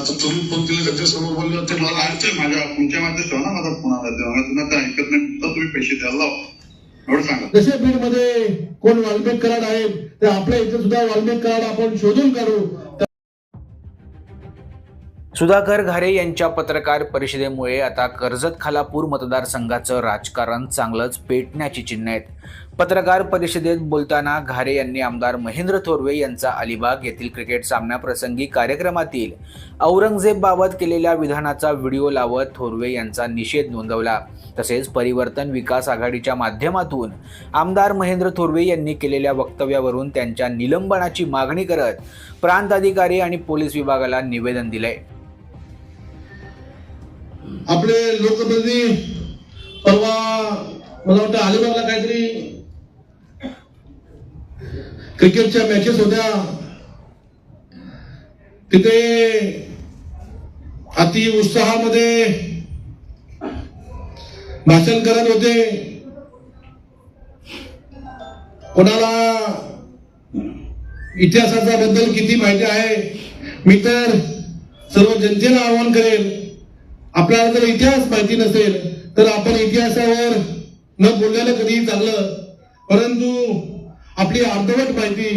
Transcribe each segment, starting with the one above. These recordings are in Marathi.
आता तुम्ही फोन केला त्यांच्यासमोर बोलले होते. मला अडचण माझ्या तुमच्या माझ्या ठेवा ना माझा फोन आला तेव्हा. तुम्ही आता ऐकत नाही तर तुम्ही पैसे द्यायला लावा. एवढं सांगा. जसे बीडमध्ये कोण वाल्मिक कराड आहेत ते आपल्या इथे सुद्धा वाल्मिक कराड आपण शोधून काढू. सुधाकर घारे यांच्या पत्रकार परिषदेमुळे आता कर्जत खालापूर मतदारसंघाचं राजकारण चांगलंच पेटण्याची चिन्ह आहेत. पत्रकार परिषदेत बोलताना घारे यांनी आमदार महेंद्र थोरवे यांचा अलिबाग येथील क्रिकेट सामन्याप्रसंगी कार्यक्रमातील औरंगजेबबाबत केलेल्या विधानाचा व्हिडिओ लावत थोरवे यांचा निषेध नोंदवला. तसेच परिवर्तन विकास आघाडीच्या माध्यमातून आमदार महेंद्र थोरवे यांनी केलेल्या वक्तव्यावरून त्यांच्या निलंबनाची मागणी करत प्रांत अधिकारी आणि पोलीस विभागाला निवेदन दिले. आपले लोकप्रतिनिधी परवा मला वाटतं अलिबागला काहीतरी क्रिकेटच्या मॅचेस होत्या. तिथे अति उत्साहामध्ये भाषण करत होते. कोणाला इतिहासाचा बद्दल किती माहिती आहे मी तर सर्व जनतेला आवाहन करेल. आपल्याला जर इतिहास माहिती नसेल तर आपण इतिहासावर न बोललेलं कधीही चांगलं. परंतु आपली अर्धवट माहिती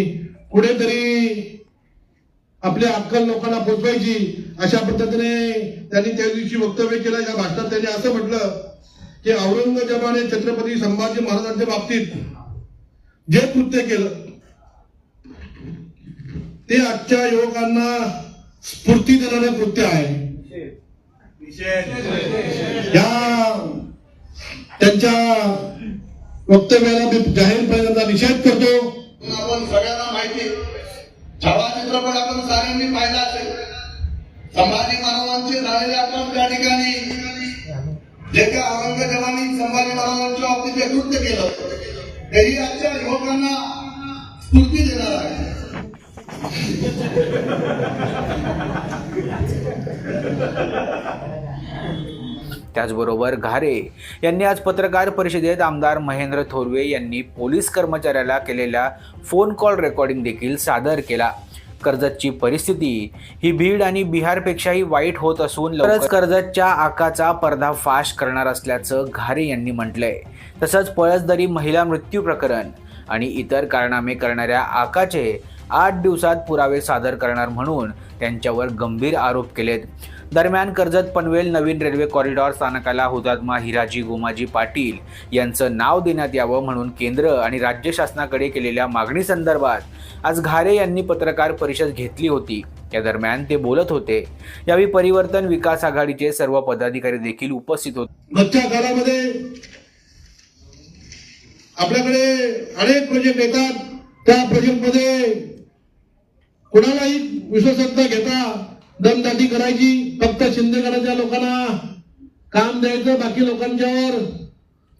कुठेतरी आपल्या अक्कल लोकांना पोचवायची अशा पद्धतीने त्यांनी त्या दिवशी वक्तव्य केलं. या भाषणात त्यांनी असं म्हटलं की औरंगजेबाने छत्रपती संभाजी महाराजांच्या बाबतीत जे कृत्य केलं ते आजच्या युवकांना स्फूर्ती देणारं कृत्य आहे. या त्यांच्या वक्तव्याला मी जाहीरपणे त्यांचा निषेध करतो. आपण सगळ्यांना माहिती छावा चित्रपट आपण साऱ्यांनी पाहिला असेल. संभाजी महाराजांचे झालेले आपण त्या ठिकाणी. जे काही औरंगजेबानी संभाजी महाराजांच्या बाबतीत जे कृत्य केलं तेही आजच्या युवकांना स्फूर्ती देणार आहे. त्याचबरोबर घारे यांनी आज पत्रकार परिषदेत आमदार महेंद्र थोरवे यांनी पोलीस कर्मचाऱ्याला केलेल्या फोन कॉल रेकॉर्डिंग देखील सादर केला. कर्जतची परिस्थिती ही बीड आणि बिहारपेक्षाही वाईट होत असून लवकरच कर्जतच्या आकाचा पर्दाफाश करणार असल्याचं घारे यांनी म्हटलंय. तसंच पळसदरी महिला मृत्यू प्रकरण आणि इतर कारनामे करणाऱ्या आकाचे आठ दिवसात पुरावे सादर करणार म्हणून त्यांच्यावर गंभीर आरोप केलेत. दरम्यान कर्जत पनवेल नवीन रेल्वे कॉरिडॉर स्थानकाला हुतात्मा हिराजी गोमाजी पाटील यांचं नाव देण्यात यावं म्हणून केंद्र आणि राज्य शासनाकडे केलेल्या मागणी संदर्भात आज घारे यांनी पत्रकार परिषद घेतली होती. या दरम्यान ते बोलत होते. यावेळी परिवर्तन विकास आघाडीचे सर्व पदाधिकारी देखील उपस्थित होते. मागच्या काळामध्ये आपल्याकडे अनेक प्रोजेक्ट येतात. त्या प्रोजेक्टमध्ये कुणालाही विश्वासात घेता दमदाटी करायची फक्त शिंदेगडाच्या लोकांना काम द्यायचं बाकी लोकांच्यावर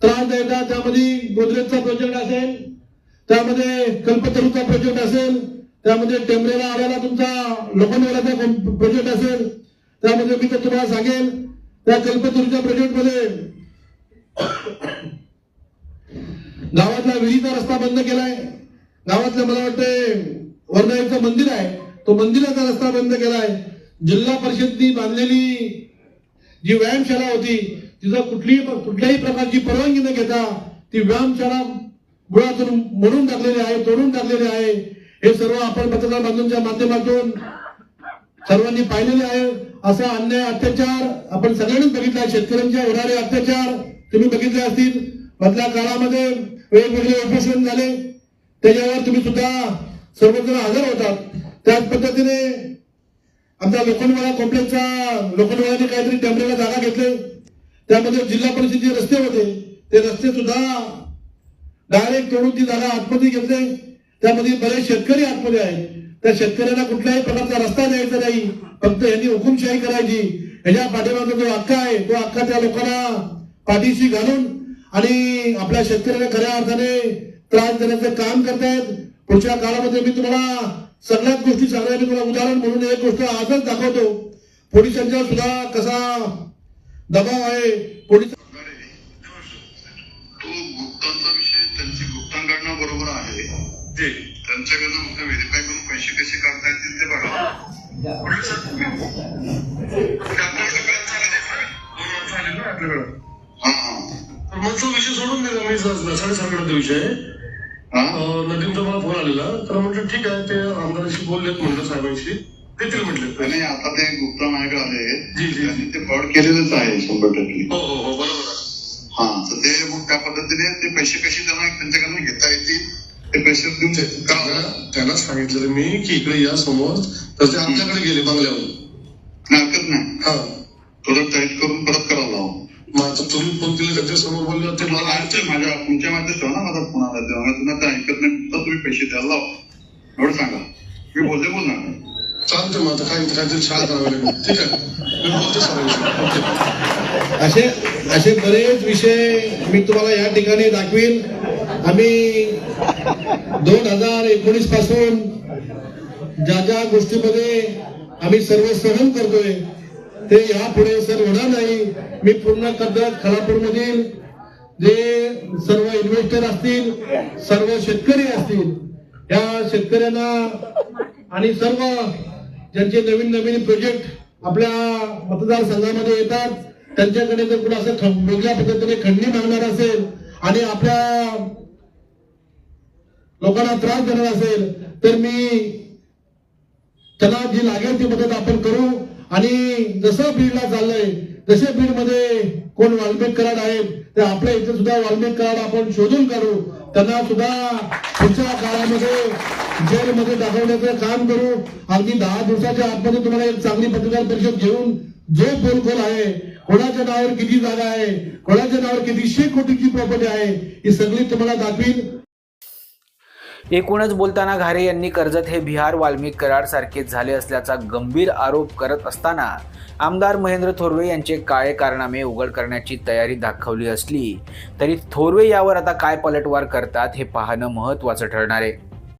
त्रास द्यायचा. त्यामध्ये गोदरेजचा प्रोजेक्ट असेल त्यामध्ये कल्पतरूचा प्रोजेक्ट असेल त्यामध्ये टेंबरेला आलेला तुमचा लोखंडवालाचा प्रोजेक्ट असेल त्यामध्ये मी तर तुम्हाला सांगेल त्या कल्पतरूच्या प्रोजेक्टमध्ये गावातला विहिरीचा रस्ता बंद केलाय. गावातलं मला वाटतंय वर्धाईचं मंदिर आहे. तो मंदिराचा रस्ता बंद केलाय. जिल्हा परिषदनी बांधलेली जी व्यायामशाळा होती तिथं कुठलीही कुठल्याही प्रकारची परवानगी न घेता ती व्यायामशाळा मुळातून मोडून टाकलेली आहे तोडून टाकलेली आहे. हे सर्व आपण पत्रकार बांधूंच्या माध्यमातून सर्वांनी पाहिलेले आहे. असा अन्याय अत्याचार आपण सगळ्यांनीच बघितला आहे. शेतकऱ्यांच्या होणारे अत्याचार तुम्ही बघितले असतील. मधल्या काळामध्ये वेगवेगळे उपोषण झाले. त्याच्यावर तुम्ही सुद्धा सर्वजण हजर होतात. त्याच पद्धतीने आमच्या लोखंडवाडा कॉम्प्लेक्सचा लोखंडवाड्याने काहीतरी टेम्परेला जागा घेतले. त्यामध्ये जिल्हा परिषदेचे रस्ते होते. ते रस्ते सुद्धा डायरेक्ट तोडून ती जागा आतमध्ये घेतले. त्यामध्ये बरेच शेतकरी आतमध्ये आहेत. त्या शेतकऱ्यांना कुठल्याही प्रकारचा रस्ता द्यायचा नाही. फक्त यांनी हुकुमशाही करायची. ह्याच्या पाठीमागचा जो हक्क आहे तो हक्क त्या लोकांना पाठीशी घालून आणि आपल्या शेतकऱ्यांना खऱ्या अर्थाने त्रास देण्याचं काम करतायत. पुढच्या काळामध्ये मी तुम्हाला सगळ्याच गोष्टी सांगणार मी तुम्हाला उदाहरण म्हणून एक गोष्ट आजच दाखवतो. पोलिसांचा सुद्धा कसा दबाव आहे? पोलीस तो गुप्तांचा विषय त्यांची गुप्तांकडनं बरोबर आहे. ते त्यांच्याकडनं फक्त व्हेरीफाय करून पैसे कसे काढता येतील ते बघा. सर आपल्याकडं. हा. हा तर मग तो विषय सोडून दिला मी साडेसातकडे तो विषय. नदीमचा मला फोन आलेला. तर म्हटलं ठीक आहे. ते आमदाराशी बोललेत म्हणलं साहेबांशी. देतील म्हटले आणि आता ते गुप्ता माझ्याकडे आले. त्यांनी ते फ्रॉड केलेलंच आहे शंभर टक्के. हो हो हो बरोबर हा तर ते मग त्या पद्धतीने ते पैसे कसे त्यांना त्यांच्याकडनं घेता येतील ते पैसे देऊन त्याला- त्याला सांगितलं मी की इकडे या समोर. तर ते आमच्याकडे गेले बंगल्यावर. नाही, हरकत नाही. हा. थोडं टाईट करून परत करावं लावा आता तुम्ही फोन केले त्यांच्यासमोर बोलले होते मला अडचण माझ्या तुमच्या माहिती ठेवा ना माझा फोन आला तेव्हा. तुम्ही आता ऐकत नाही तर तुम्ही पैसे द्यायला लावा. एवढं सांगा. मी बोलते बोलणार चालते मग आता काय काहीतरी शाळा करावी लागेल. ठीक आहे. मी बोलतो ओके. असे असे बरेच विषय मी तुम्हाला या ठिकाणी दाखवीन. आम्ही दोन हजार एकोणीसपासून ज्या ज्या गोष्टीमध्ये आम्ही सर्व सहन करतोय ते यापुढे सर होणार नाही. मी पूर्ण कर्जत खालापूर मधील जे सर्व इन्व्हेस्टर असतील सर्व शेतकरी असतील या शेतकऱ्यांना आणि सर्व ज्यांचे नवीन नवीन प्रोजेक्ट आपल्या मतदारसंघामध्ये येतात त्यांच्याकडे जर कुठं असं वेगळ्या पद्धतीने खंडणी मागणार असेल आणि आपल्या लोकांना त्रास देणार असेल तर मी त्यांना जी लागेल ती मदत आपण करू. आणि जसं बीडला चाललंय तसे बीडमध्ये कोण वाल्मिक कराड आहेत ते आपल्या इथे सुद्धा वाल्मिक कराड आपण शोधून काढू. त्यांना सुद्धा पुढच्या काळामध्ये जेलमध्ये दाखवण्याचं काम करू. अगदी दहा दिवसाच्या आतमध्ये तुम्हाला एक चांगली पत्रकार परिषद घेऊन जो बोलखोल आहे कोणाच्या नावावर किती जागा आहे कोणाच्या नावावर कितीशे कोटीची प्रॉपर्टी आहे ही सगळी तुम्हाला दाखवीन. एकूणच बोलताना घारे यांनी कर्जत हे बिहार वाल्मिक कराड सारखेच झाले असल्याचा गंभीर आरोप करत असताना आमदार महेंद्र थोरवे यांचे काळे कारनामे उघड करण्याची तयारी दाखवली असली तरी थोरवे यावर आता काय पलटवार करतात हे पाहणं महत्त्वाचं ठरणार आहे.